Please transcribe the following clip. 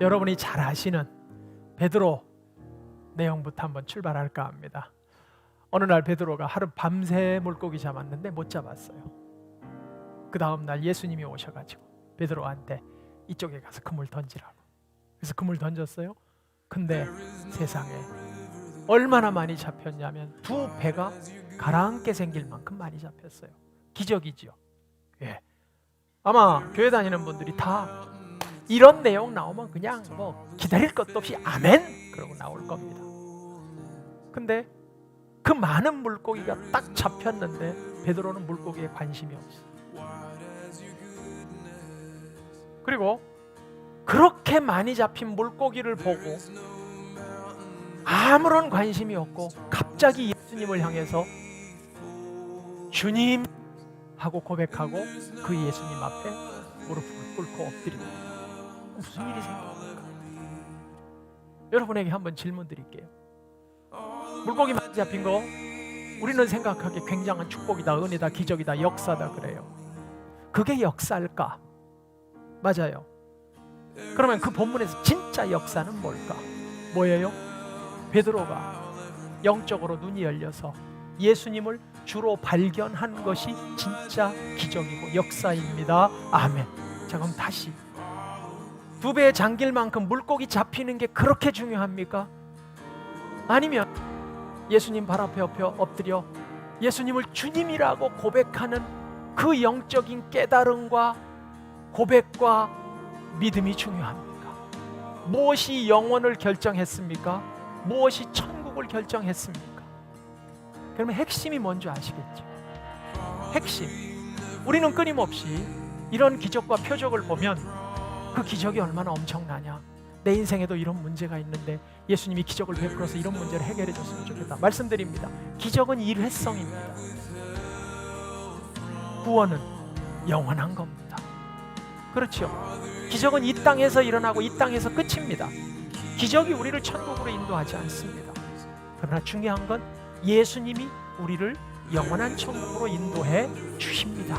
여러분이 잘 아시는 베드로 내용부터 한번 출발할까 합니다. 어느 날 베드로가 하루 밤새 물고기 잡았는데 못 잡았어요. 그 다음 날 예수님이 오셔가지고 베드로한테 이쪽에 가서 그물 던지라고. 그래서 그물 던졌어요. 근데 세상에 얼마나 많이 잡혔냐면 두 배가 가라앉게 생길 만큼 많이 잡혔어요. 기적이지요. 예. 아마 교회 다니는 분들이 다 이런 내용 나오면 그냥 뭐 기다릴 것도 없이 아멘 그러고 나올 겁니다. 근데 그 많은 물고기가 딱 잡혔는데 베드로는 물고기에 관심이 없어. 그리고 그렇게 많이 잡힌 물고기를 보고 아무런 관심이 없고 갑자기 예수님을 향해서 주님 하고 고백하고 그 예수님 앞에 무릎을 꿇고 엎드립니다. 무슨 일이 생깁니까? 여러분에게 한번 질문 드릴게요. 물고기 많이 잡힌 거 우리는 생각하기에 굉장한 축복이다, 은혜다, 기적이다, 역사다 그래요. 그게 역사일까? 맞아요. 그러면 그 본문에서 진짜 역사는 뭘까? 뭐예요? 베드로가 영적으로 눈이 열려서 예수님을 주로 발견한 것이 진짜 기적이고 역사입니다. 아멘. 자, 그럼 다시 두 배에 잠길 만큼 물고기 잡히는 게 그렇게 중요합니까? 아니면 예수님 발 앞에 엎드려 예수님을 주님이라고 고백하는 그 영적인 깨달음과 고백과 믿음이 중요합니까? 무엇이 영혼을 결정했습니까? 무엇이 천국을 결정했습니까? 그러면 핵심이 뭔지 아시겠죠? 핵심. 우리는 끊임없이 이런 기적과 표적을 보면 그 기적이 얼마나 엄청나냐. 내 인생에도 이런 문제가 있는데 예수님이 기적을 베풀어서 이런 문제를 해결해 줬으면 좋겠다. 말씀드립니다. 기적은 일회성입니다. 구원은 영원한 겁니다. 그렇죠. 기적은 이 땅에서 일어나고 이 땅에서 끝입니다. 기적이 우리를 천국으로 인도하지 않습니다. 그러나 중요한 건 예수님이 우리를 영원한 천국으로 인도해 주십니다.